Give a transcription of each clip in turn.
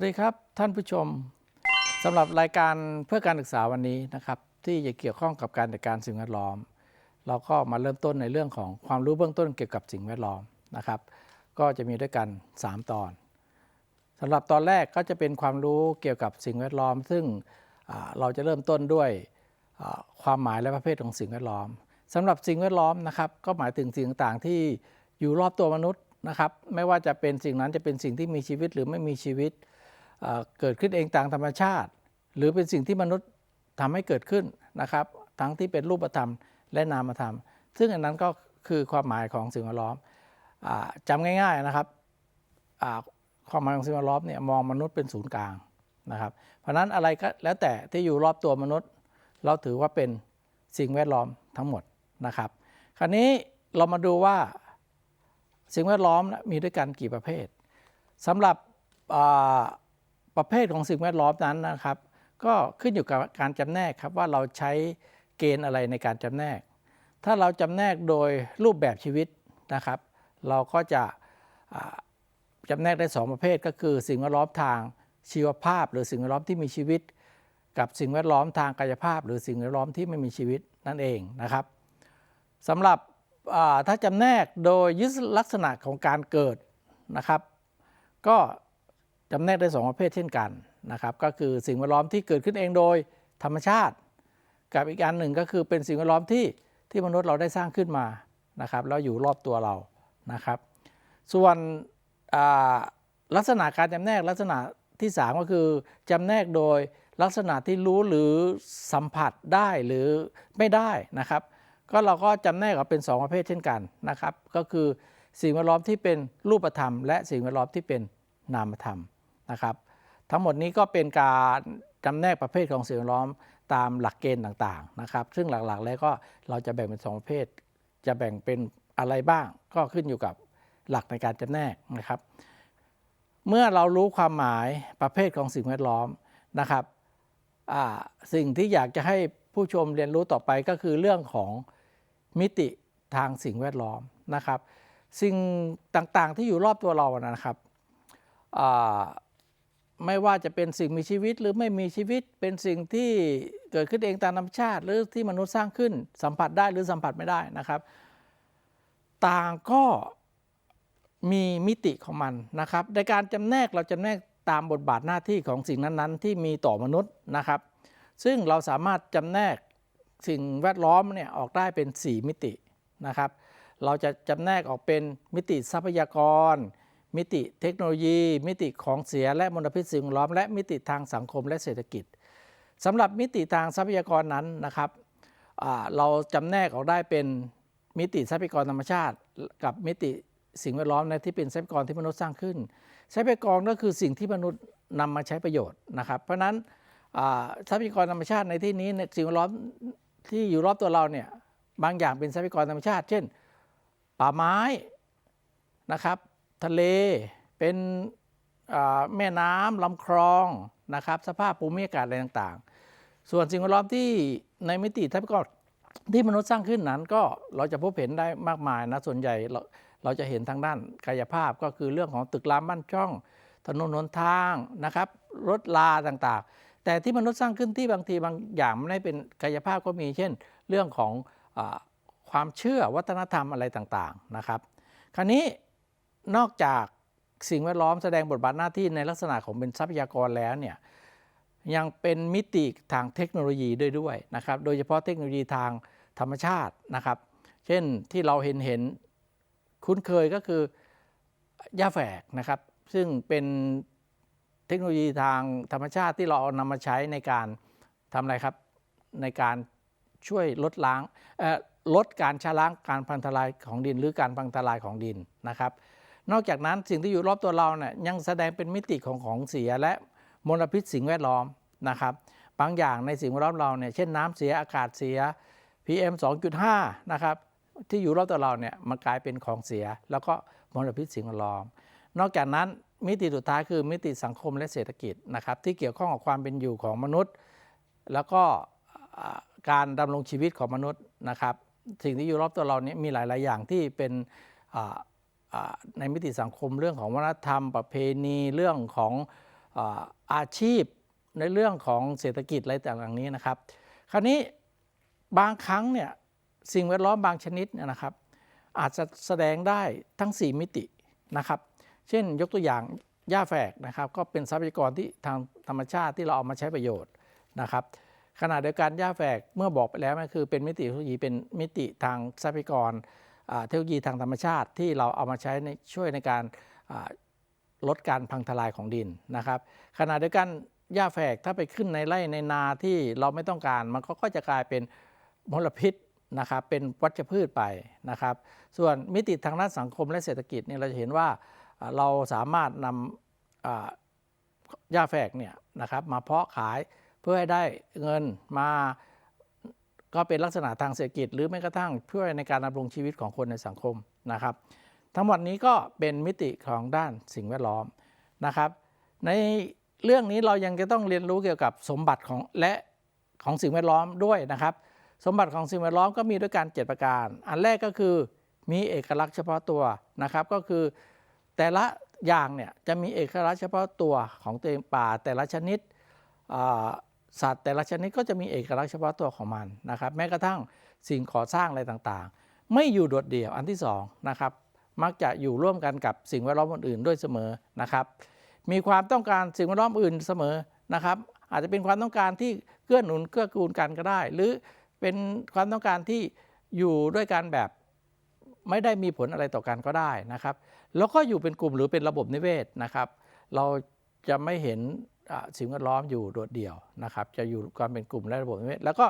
วัสดีครับท่านผู้ชมสำหรับรายการเพื่อการศึกษาวันนี้นะครับที่จะเกี่ยวข้องกับการจัดการสิ่งแวดล้อม เราก็มาเริ่มต้นในเรื่องของความรู้เบื้องต้นเกี่ยวกับสิ่งแวดล้อมนะครับ ก็จะมีด้วยกัน 3 ตอนสำหรับตอนแรกก็จะเป็นความรู้เกี่ยวกับสิ่งแวดล้อม ซึ่งเราจะเริ่มต้นด้วยความหมายและประเภทของสิ่งแวดล้อมสำหรับสิ่งแวดล้อมนะครับก็หมายถึงสิ่งต่างๆ ที่อยู่รอบตัวมนุษย์นะครับไม่ว่าจะเป็นสิ่งนั้นจะเป็นสิ่งที่มีชีวิตหรือไม่มีชีวิต เกิดขึ้นเองตามธรรมชาติ หรือเป็นสิ่งที่มนุษย์ทำให้เกิดขึ้นนะครับ ทั้งที่เป็นรูปธรรมและนามธรรม ซึ่งอันนั้นก็คือความหมายของสิ่งแวดล้อมอาจำง่าย ๆนะครับความหมายของสิ่งแวดล้อมเนี่ยมองมนุษย์เป็นศูนย์กลางนะครับ เพราะนั้นอะไรก็แล้วแต่ที่อยู่รอบตัวมนุษย์ เราถือว่าเป็นสิ่งแวดล้อมทั้งหมดนะครับ คราวนี้เรามาดูว่าสิ่งแวดล้อมนะมีด้วยกันกี่ประเภทสำหรับ ประเภทของสิ่งแวดล้อมนั้นนะครับ ก็ขึ้นอยู่กับการจำแนกครับว่าเราใช้เกณฑ์อะไรในการจำแนก ถ้าเราจำแนกโดยรูปแบบชีวิตนะครับ เราก็จะอ่าจำแนกได้ 2 ประเภทก็คือ สิ่งแวดล้อมทางชีวภาพ หรือสิ่งแวดล้อมที่มีชีวิต กับสิ่งแวดล้อมทางกายภาพ หรือสิ่งแวดล้อมที่ไม่มีชีวิตนั่นเองนะครับสำหรับถ้าจำแนกโดยยึดลักษณะของการเกิดนะครับ ก็ จำแนกได้สองประเภทเช่นกันนะครับก็คือสิ่งแวดล้อมที่เกิดขึ้นเองโดยธรรมชาติ กับอีกอันหนึ่งก็คือเป็นสิ่งแวดล้อมที่ที่มนุษย์เราได้สร้างขึ้นมานะครับแล้วอยู่รอบตัวเรานะครับ ส่วนลักษณะการจำแนกลักษณะที่สามก็คือจำแนกโดยลักษณะที่รู้หรือสัมผัสได้หรือไม่ได้นะครับ ก็เราก็จำแนกออกเป็น 2 ประเภทเช่นกันนะครับ ก็คือสิ่งแวดล้อมที่เป็นรูปธรรม และสิ่งแวดล้อมที่เป็นนามธรรม นะครับ ทั้งหมดนี้ก็เป็นการจำแนกประเภทของสิ่งแวดล้อมตามหลักเกณฑ์ต่างๆนะครับ ซึ่งหลักๆ แล้วก็เราจะแบ่งเป็นสองประเภท จะแบ่งเป็นอะไรบ้าง ก็ขึ้นอยู่กับหลักในการจำแนกนะครับ เมื่อเรารู้ความหมายประเภทของสิ่งแวดล้อมนะครับสิ่งที่อยากจะให้ผู้ชมเรียนรู้ต่อไปก็คือเรื่องของมิติทางสิ่งแวดล้อมนะครับ สิ่งต่างๆที่อยู่รอบตัวเรานะครับ ไม่ว่าจะเป็นสิ่งมีชีวิตหรือไม่มีชีวิตเป็นสิ่งที่เกิดขึ้นเองตามธรรมชาติ หรือที่มนุษย์สร้างขึ้นสัมผัสได้หรือสัมผัสไม่ได้นะครับ ต่างก็มีมิติของมันนะครับ ในการจำแนกเราจำแนกตามบทบาทหน้าที่ของสิ่งนั้นๆ ที่มีต่อมนุษย์นะครับ ซึ่งเราสามารถจำแนกสิ่งแวดล้อมเนี่ยออกได้เป็น 4 มิตินะครับ เราจะจำแนกออกเป็นมิติทรัพยากร มิติเทคโนโลยี มิติของเสียและมลพิษสิ่งแวดล้อม และมิติทางสังคมและเศรษฐกิจสำหรับมิติทางทรัพยากรนั้นนะครับเราจำแนกออกได้เป็นมิติทรัพยากรธรรมชาติ กับมิติสิ่งแวดล้อมนะที่เป็นทรัพยากรที่มนุษย์สร้างขึ้น ทรัพยากรก็คือสิ่งที่มนุษย์นำมาใช้ประโยชน์นะครับ เพราะฉะนั้นทรัพยากรธรรมชาติในที่นี้สิ่งแวดล้อมที่อยู่รอบตัวเราเนี่ยบางอย่างเป็นทรัพยากรธรรมชาติ เช่น ป่าไม้นะครับ ทะเล เป็นแม่น้ำลำคลองนะครับสภาพภูมิอากาศอะไรต่างๆ ส่วนสิ่งแวดล้อมที่ในมิติทรัพยากรที่มนุษย์สร้างขึ้นนั้นก็เราจะพบเห็นได้มากมายนะส่วนใหญ่เราเราจะเห็นทางด้านกายภาพก็คือเรื่องของตึกรามบ้านช่อง ถนนหนทางนะครับรถลาต่างๆ แต่ที่มนุษย์สร้างขึ้นที่บางทีบางอย่างไม่ได้เป็นกายภาพก็มีเช่น เรื่องของอความเชื่อวัฒนธรรมอะไรต่างๆนะครับ คราวนี้ นอกจากสิ่งแวดล้อมแสดงบทบาทหน้าที่ในลักษณะของเป็นทรัพยากรแล้วเนี่ยยังเป็นมิติทางเทคโนโลยีด้วยด้วยนะครับ โดยเฉพาะเทคโนโลยีทางธรรมชาตินะครับ เช่นที่เราเห็นเห็นคุ้นเคยก็คือหญ้าแฝกนะครับ ซึ่งเป็นเทคโนโลยีทางธรรมชาติที่เราเอานำมาใช้ในการทำอะไรครับ ในการช่วยลดล้างลดการชะล้างการพังทลายของดิน หรือการพังทลายของดินนะครับ นอกจากนั้นสิ่งที่อยู่รอบตัวเราเนี่ยยังแสดงเป็นมิติของของเสียและมลพิษสิ่งแวดล้อมนะครับ บางอย่างในสิ่งแวดล้อมเราเนี่ยเช่นน้ำเสียอากาศเสีย PM 2.5 นะครับที่อยู่รอบตัวเราเนี่ยมันกลายเป็นของเสีย แล้วก็มลพิษสิ่งแวดล้อม นอกจากนั้นมิติสุดท้ายคือมิติสังคมและเศรษฐกิจนะครับที่เกี่ยวข้องกับความเป็นอยู่ของมนุษย์ แล้วก็การดำรงชีวิตของมนุษย์นะครับ สิ่งที่อยู่รอบตัวเราเนี้มีหลาย ๆ อย่างที่เป็นอ ในมิติสังคมเรื่องของวัฒนธรรม ประเพณีเรื่องของอาชีพ ในเรื่องของเศรษฐกิจอะไรต่างๆนี้นะครับ คราวนี้บางครั้งเนี่ยสิ่งแวดล้อมบางชนิดนนะครับ อาจจะแสดงได้ทั้ง 4 มิตินะครับ เช่นยกตัวอย่างหญ้าแฝกนะครับ ก็เป็นทรัพยากรที่ทางธรรมชาติที่เราเอามาใช้ประโยชน์นะครับขณะเดียวกันหญ้าแฝกเมื่อบอกไปแล้วก็คือเป็นมิติเทคโนโลยีเป็นมิติทางทรัพยากร เทคโนโลยีทางธรรมชาติที่เราเอามาใช้ในช่วยในการลดการพังทลายของดินนะครับขณะเดียวกันหญ้าแฝกถ้าไปขึ้นในไร่ในนาที่เราไม่ต้องการ มันก็จะกลายเป็นมลพิษนะครับเป็นวัชพืชไปนะครับ ส่วนมิติทางด้านสังคมและเศรษฐกิจเนี่ยเราจะเห็นว่าเราสามารถนำหญ้าแฝกเนี่ยนะครับมาเพาะขายเพื่อให้ได้เงินมา ก็เป็นลักษณะทางเศรษฐกิจ หรือแม้กระทั่งช่วยในการดำรงชีวิตของคนในสังคมนะครับ ทั้งหมดนี้ก็เป็นมิติของด้านสิ่งแวดล้อมนะครับ ในเรื่องนี้เรายังจะต้องเรียนรู้เกี่ยวกับสมบัติของและของสิ่งแวดล้อมด้วยนะครับ สมบัติของสิ่งแวดล้อมก็มีด้วยกัน7ประการ อันแรกก็คือมีเอกลักษณ์เฉพาะตัวนะครับ ก็คือแต่ละอย่างเนี่ยจะมีเอกลักษณ์เฉพาะตัวของตัวเองป่าแต่ละชนิดอ่า สัตว์แต่ละชนิดก็จะมีเอกลักษณ์เฉพาะตัวของมันนะครับ แม้กระทั่งสิ่งก่อสร้างอะไรต่างๆ ไม่อยู่โดดเดี่ยวอันที่สองนะครับมักจะอยู่ร่วมกันกับสิ่งแวดล้อมอื่นๆด้วยเสมอนะครับ มีความต้องการสิ่งแวดล้อมอื่นเสมอนะครับ อาจจะเป็นความต้องการที่เกื้อหนุนเกื้อกูลกันก็ได้ หรือเป็นความต้องการที่อยู่ด้วยกันแบบไม่ได้มีผลอะไรต่อกันก็ได้นะครับ แล้วก็อยู่เป็นกลุ่มหรือเป็นระบบนิเวศนะครับ เราจะไม่เห็น สิ่งแวดล้อมอยู่โดดเดี่ยวนะครับ จะอยู่กันเป็นกลุ่มและระบบนิเวศแล้วก็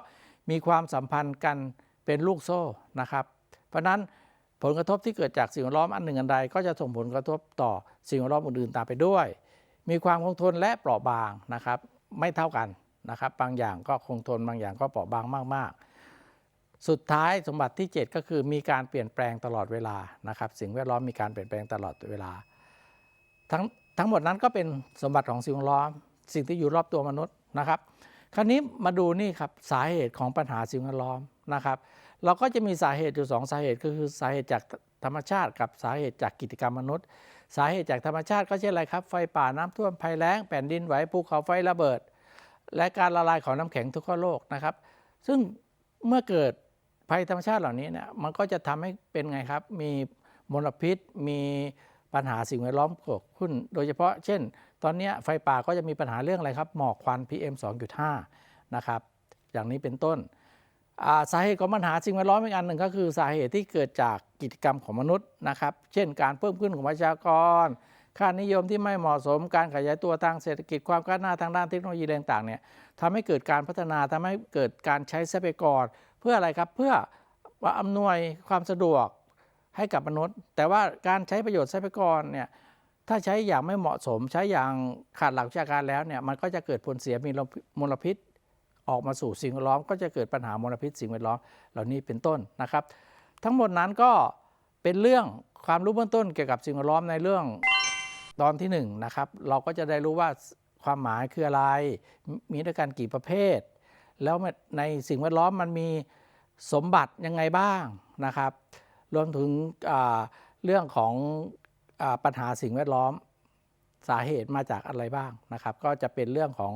มีความสัมพันธ์กันเป็นลูกโซ่นะครับ เพราะฉะนั้นผลกระทบที่เกิดจากสิ่งแวดล้อมอันหนึ่งอันใด ก็จะส่งผลกระทบต่อสิ่งแวดล้อมอื่นๆตามไปด้วย มีความคงทนและเปราะบางนะครับ ไม่เท่ากันนะครับ บางอย่างก็คงทนบางอย่างก็เปราะบางมาก ๆ สุดท้ายสมบัติที่ 7 ก็คือมีการเปลี่ยนแปลงตลอดเวลานะครับ สิ่งแวดล้อมมีการเปลี่ยนแปลงตลอดเวลา ทั้งทั้งหมดนั้นก็เป็นสมบัติของสิ่งแวดล้อม สิ่งที่อยู่รอบตัวมนุษย์นะครับ คราวนี้มาดูนี่ครับสาเหตุของปัญหาสิ่งแวดล้อมนะครับ เราก็จะมีสาเหตุอยู่สองสาเหตุก็คือสาเหตุจากธรรมชาติกับสาเหตุจากกิจกรรมมนุษย์ สาเหตุจากธรรมชาติก็เช่นไรครับ ไฟป่าน้ำท่วมภัยแล้งแผ่นดินไหวภูเขาไฟระเบิด และการละลายของน้ำแข็งทุกขั้วโลกนะครับ ซึ่งเมื่อเกิดภัยธรรมชาติเหล่านี้เนี่ยมันก็จะทำให้เป็นไงครับ มีมลพิษ มี ปัญหาสิ่งแวดล้อมเกิดขึ้น โดยเฉพาะเช่น ตอนนี้ไฟป่าก็จะมีปัญหาเรื่องอะไรครับหมอกควัน PM 2.5 นะครับอย่างนี้เป็นต้นาสาเหตุของปัญหาสิ่งแวดล้อมอีกอันหนึ่งก็คือสาเหตุที่เกิดจากกิจกรรมของมนุษย์นะครับ เช่น การเพิ่มขึ้นของประชากร ค่านิยมที่ไม่เหมาะสม การขยายตัวทางเศรษฐกิจความก้าวหน้าทางด้านเทคโนโลยีต่างๆเนี่ยทำให้เกิดการพัฒนาทำให้เกิดการใช้ทรัพยากร เพื่ออะไรครับเพื่ออำนวยความสะดวก ให้กับมนุษย์ แต่ว่าการใช้ประโยชน์ทรัพยากรเนี่ยถ้าใช้อย่างไม่เหมาะสม ใช้อย่างขาดหลักวิชาการแล้วเนี่ยมันก็จะเกิดผลเสียมีมลพิษออกมาสู่สิ่งแวดล้อม ก็จะเกิดปัญหามลพิษสิ่งแวดล้อมเหล่านี้เป็นต้นนะครับ ทั้งหมดนั้นก็เป็นเรื่องความรู้เบื้องต้นเกี่ยวกับสิ่งแวดล้อมในเรื่องตอนที่หนึ่งนะครับเราก็จะได้รู้ว่าความหมายคืออะไร มีด้วยกันกี่ประเภท แล้วในสิ่งแวดล้อมมันมีสมบัติยังไงบ้างนะครับ รวมถึงเรื่องของอปัญหาสิ่งแวดล้อมสาเหตุมาจากอะไรบ้างนะครับ ก็จะเป็นเรื่องของ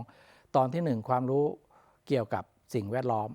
ตอนที่หนึ่งความรู้เกี่ยวกับสิ่งแวดล้อม